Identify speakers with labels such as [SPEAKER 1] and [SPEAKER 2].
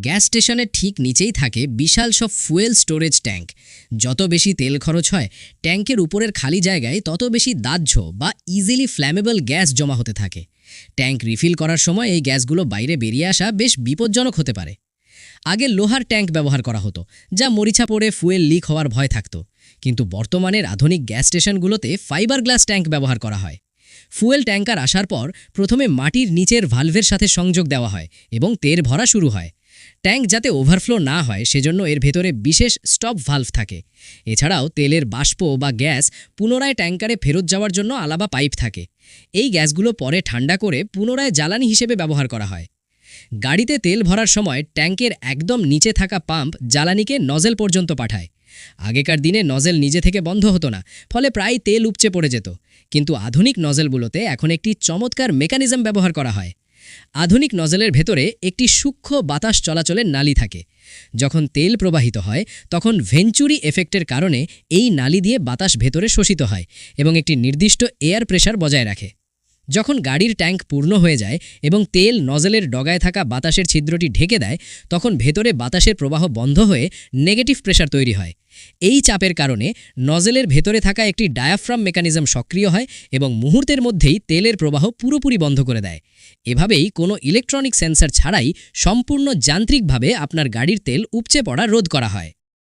[SPEAKER 1] Gas স্টেশনের ঠিক নিচেই থাকে বিশাল সব ফুয়েল স্টোরেজ ট্যাঙ্ক। যত বেশি তেল খরচ হয়, ট্যাঙ্কের উপরের খালি জায়গায় তত বেশি দাহ্য বা ইজিলি ফ্ল্যামেবল গ্যাস জমা হতে থাকে। ট্যাঙ্ক রিফিল করার সময় এই গ্যাসগুলো বাইরে বেরিয়ে আসা বেশ বিপজ্জনক হতে পারে। আগে লোহার ট্যাঙ্ক ব্যবহার করা হতো, যা মরিচা পড়ে ফুয়েল লিক হওয়ার ভয় থাকত। কিন্তু বর্তমানের আধুনিক গ্যাস স্টেশনগুলোতে ফাইবার গ্লাস ট্যাঙ্ক ব্যবহার করা হয়। ফুয়েল ট্যাঙ্কার আসার পর প্রথমে মাটির নিচের ভালভের সাথে সংযোগ দেওয়া হয় এবং তেল ভরা শুরু হয়। ট্যাঙ্ক যাতে ওভারফ্লো না হয়, সেজন্য এর ভেতরে বিশেষ স্টপ ভালভ থাকে। এছাড়াও তেলের বাষ্প বা গ্যাস পুনরায় ট্যাঙ্কারে ফেরত যাওয়ার জন্য আলাবা পাইপ থাকে। এই গ্যাসগুলো পরে ঠান্ডা করে পুনরায় জ্বালানি হিসেবে ব্যবহার করা হয়। গাড়িতে তেল ভরার সময় ট্যাঙ্কের একদম নিচে থাকা পাম্প জ্বালানিকে নজেল পর্যন্ত পাঠায়। আগেকার দিনে নজেল নিজে থেকে বন্ধ হতো না, ফলে প্রায় তেল উপচে পড়ে যেত। কিন্তু আধুনিক নজেলগুলোতে এখন একটি চমৎকার মেকানিজম ব্যবহার করা হয়। আধুনিক নজলের ভেতরে একটি সূক্ষ্ম বাতাস চলাচলের নালি থাকে। যখন তেল প্রবাহিত হয়, তখন ভেঞ্চুরি এফেক্টের কারণে এই নালি দিয়ে বাতাস ভেতরে শোষিত হয় এবং একটি নির্দিষ্ট এয়ার প্রেশার বজায় রাখে। যখন গাড়ির ট্যাঙ্ক পূর্ণ হয়ে যায় এবং তেল নজেলের ডগায় থাকা বাতাসের ছিদ্রটি ঢেকে দেয়, তখন ভেতরে বাতাসের প্রবাহ বন্ধ হয়ে নেগেটিভ প্রেশার তৈরি হয়। এই চাপের কারণে নজেলের ভেতরে থাকা একটি ডায়াফ্রাম মেকানিজম সক্রিয় হয় এবং মুহূর্তের মধ্যেই তেলের প্রবাহ পুরোপুরি বন্ধ করে দেয়। এভাবেই কোনো ইলেকট্রনিক সেন্সর ছাড়াই সম্পূর্ণ যান্ত্রিকভাবে আপনার গাড়ির তেল উপচে পড়া রোধ করা হয়।